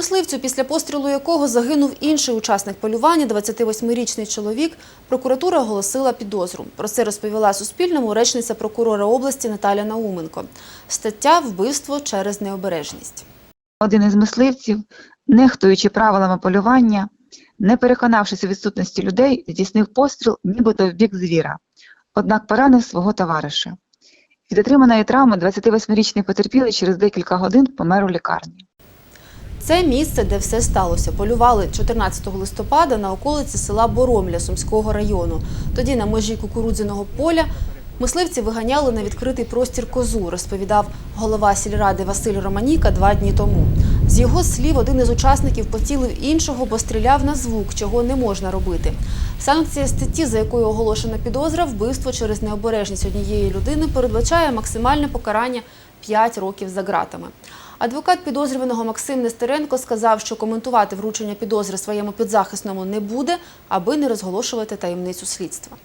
Мисливцю, після пострілу якого загинув інший учасник полювання, 28-річний чоловік, прокуратура оголосила підозру. Про це розповіла Суспільному речниця прокурора області Наталя Науменко. Стаття «Вбивство через необережність». Один із мисливців, нехтуючи правилами полювання, не переконавшись у відсутності людей, здійснив постріл нібито в бік звіра, однак поранив свого товариша. Від отриманої травми 28-річний потерпілий через декілька годин помер у лікарні. Це місце, де все сталося. Полювали 14 листопада на околиці села Боромля Сумського району. Тоді на межі кукурудзяного поля мисливці виганяли на відкритий простір козу, розповідав голова сільради Василь Романіка два дні тому. З його слів, один із учасників поцілив іншого, бо стріляв на звук, чого не можна робити. Санкція статті, за якою оголошена підозра, вбивство через необережність однієї людини, передбачає максимальне покарання 5 років за ґратами. Адвокат підозрюваного Максим Нестеренко сказав, що коментувати вручення підозри своєму підзахисному не буде, аби не розголошувати таємницю слідства.